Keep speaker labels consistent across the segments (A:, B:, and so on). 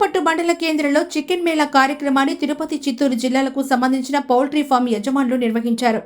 A: మండల కేంద్రంలో చికెన్ మేళా కార్యక్రమాన్ని తిరుపతి చిత్తూరు జిల్లాలకు సంబంధించిన పౌల్ట్రీ ఫామ్ యజమానులు నిర్వహించారు.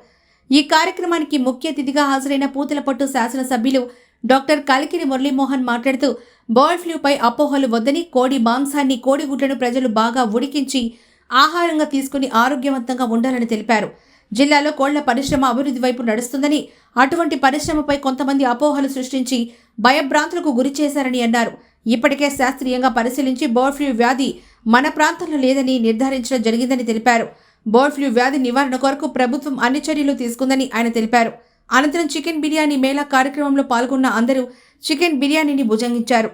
A: ఈ కార్యక్రమానికి ముఖ్య అతిథిగా హాజరైన పూతలపట్టు శాసనసభ్యులు డాక్టర్ కలికిరి మురళీమోహన్ మాట్లాడుతూ బర్డ్ ఫ్లూపై అపోహలు వద్దని కోడి మాంసాన్ని కోడిగుడ్లను ప్రజలు బాగా ఉడికించి ఆహారంగా తీసుకుని ఆరోగ్యవంతంగా ఉండాలని తెలిపారు. జిల్లాలో కోళ్ళ పరిశ్రమ అభివృద్ధి వైపు నడుస్తుందని అటువంటి పరిశ్రమపై కొంతమంది అపోహలు సృష్టించి భయభ్రాంతులకు గురి చేశారని అన్నారు. ఇప్పటికే శాస్త్రీయంగా పరిశీలించి బర్డ్ ఫ్లూ వ్యాధి మన ప్రాంతంలో లేదని నిర్ధారించడం జరిగిందని తెలిపారు. బర్డ్ ఫ్లూ వ్యాధి నివారణ కొరకు ప్రభుత్వం అన్ని చర్యలు తీసుకుందని ఆయన తెలిపారు. అనంతరం చికెన్ బిర్యానీ మేళా కార్యక్రమంలో పాల్గొన్న అందరూ చికెన్ బిర్యానీని భుజంగించారు.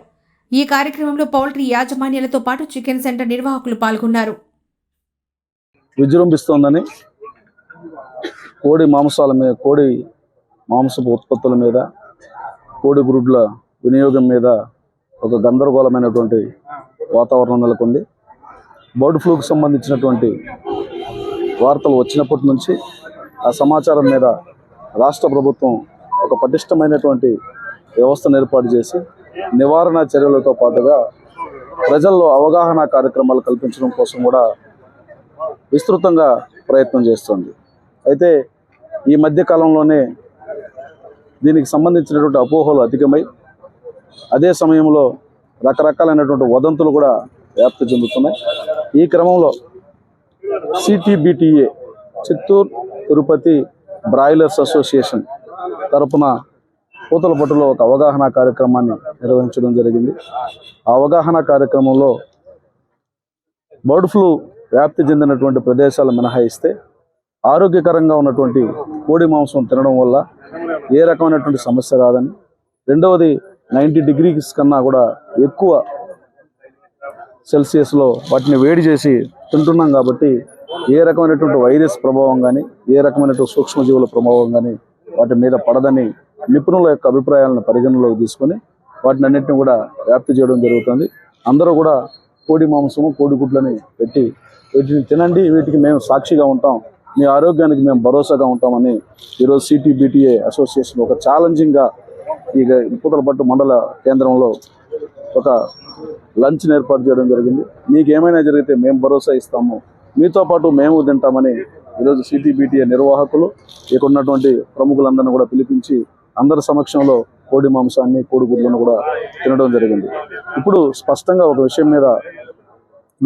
A: ఈ కార్యక్రమంలో పౌల్ట్రీ యాజమాన్యాలతో పాటు చికెన్ సెంటర్ నిర్వాహకులు పాల్గొన్నారు.
B: విజృంభిస్తోందని కోడి మాంసాల మీద కోడి మాంసపు ఉత్పత్తుల మీద కోడి గురుడ్ల వినియోగం మీద ఒక గందరగోళమైనటువంటి వాతావరణం నెలకొంది. బర్డ్ ఫ్లూకి సంబంధించినటువంటి వార్తలు వచ్చినప్పటి నుంచి ఆ సమాచారం మీద రాష్ట్ర ప్రభుత్వం ఒక పటిష్టమైనటువంటి వ్యవస్థను ఏర్పాటు చేసి నివారణ చర్యలతో పాటుగా ప్రజల్లో అవగాహన కార్యక్రమాలు కల్పించడం కోసం కూడా విస్తృతంగా ప్రయత్నం చేస్తుంది. అయితే ఈ మధ్య కాలంలోనే దీనికి సంబంధించినటువంటి అపోహలు అధికమై అదే సమయంలో రకరకాలైనటువంటి వదంతులు కూడా వ్యాప్తి చెందుతున్నాయి. ఈ క్రమంలో సిటీబిటిఏ చిత్తూరు తిరుపతి బ్రాయిలర్స్ అసోసియేషన్ తరపున పూతలపట్టులో ఒక అవగాహన కార్యక్రమాన్ని నిర్వహించడం జరిగింది. ఆ అవగాహన కార్యక్రమంలో బర్డ్ ఫ్లూ వ్యాప్తి చెందినటువంటి ప్రదేశాలు మినహాయిస్తే ఆరోగ్యకరంగా ఉన్నటువంటి కోడి మాంసం తినడం వల్ల ఏ రకమైనటువంటి సమస్య రాదని రెండవది నైంటీ డిగ్రీస్ కన్నా కూడా ఎక్కువ సెల్సియస్లో వాటిని వేడి చేసి తింటున్నాం కాబట్టి ఏ రకమైనటువంటి వైరస్ ప్రభావం కానీ ఏ రకమైనటువంటి సూక్ష్మజీవుల ప్రభావం కానీ వాటి మీద పడదని నిపుణుల యొక్క అభిప్రాయాలను పరిగణలోకి తీసుకొని వాటిని అన్నింటిని కూడా వ్యాప్తి చేయడం జరుగుతుంది. అందరూ కూడా కోడి మాంసము కోడి గుడ్లని పెట్టి వీటిని తినండి వీటికి మేము సాక్షిగా ఉంటాం. మీ ఆరోగ్యానికి మేము భరోసాగా ఉంటామని ఈరోజు సిటీబిటిఏ అసోసియేషన్ ఒక ఛాలెంజింగ్గా ఈ పూతలపట్టు మండల కేంద్రంలో ఒక లంచ్ని ఏర్పాటు చేయడం జరిగింది. మీకు ఏమైనా జరిగితే మేము భరోసా ఇస్తాము. మీతో పాటు మేము తింటామని ఈరోజు సిటీబీటీఏ నిర్వాహకులు ఇక్కడ ఉన్నటువంటి ప్రముఖులందరినీ కూడా పిలిపించి అందరి సమక్షంలో కోడి మాంసాన్ని కోడిగుడ్లను కూడా తినడం జరిగింది. ఇప్పుడు స్పష్టంగా ఒక విషయం మీద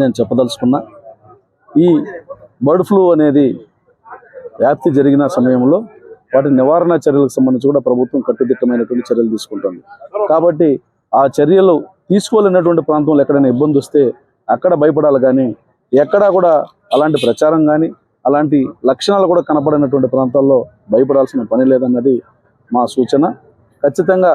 B: నేను చెప్పదలుచుకున్నా. ఈ బర్డ్ ఫ్లూ అనేది వ్యాప్తి జరిగిన సమయంలో వాటి నివారణ చర్యలకు సంబంధించి కూడా ప్రభుత్వం కట్టుదిట్టమైనటువంటి చర్యలు తీసుకుంటుంది. కాబట్టి ఆ చర్యలు తీసుకోలేనటువంటి ప్రాంతంలో ఎక్కడైనా ఇబ్బంది వస్తే అక్కడ భయపడాలి కానీ ఎక్కడా కూడా అలాంటి ప్రచారం కానీ అలాంటి లక్షణాలు కూడా కనపడినటువంటి ప్రాంతాల్లో భయపడాల్సిన పని లేదన్నది మా సూచన. ఖచ్చితంగా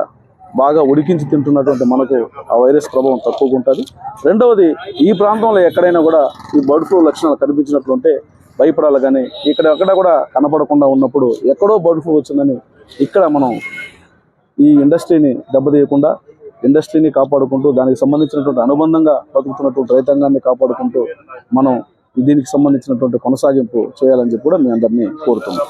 B: బాగా ఉడికించి తింటున్నటువంటి మనకు ఆ వైరస్ ప్రభావం తక్కువగా ఉంటుంది. రెండవది ఈ ప్రాంతంలో ఎక్కడైనా కూడా ఈ బర్డ్ ఫ్లూ లక్షణాలు కనిపించినట్లుంటే భయపడాలి కానీ ఇక్కడ ఎక్కడ కూడా కనపడకుండా ఉన్నప్పుడు ఎక్కడో బర్డ్ ఫ్లూ వచ్చిందని ఇక్కడ మనం ఈ ఇండస్ట్రీని దెబ్బతీయకుండా ఇండస్ట్రీని కాపాడుకుంటూ దానికి సంబంధించినటువంటి అనుబంధంగా బతుకుతున్నటువంటి రైతాంగాన్ని కాపాడుకుంటూ మనం దీనికి సంబంధించినటువంటి కొనసాగింపు చేయాలని చెప్పి కూడా మీ అందరినీ కోరుతున్నాం.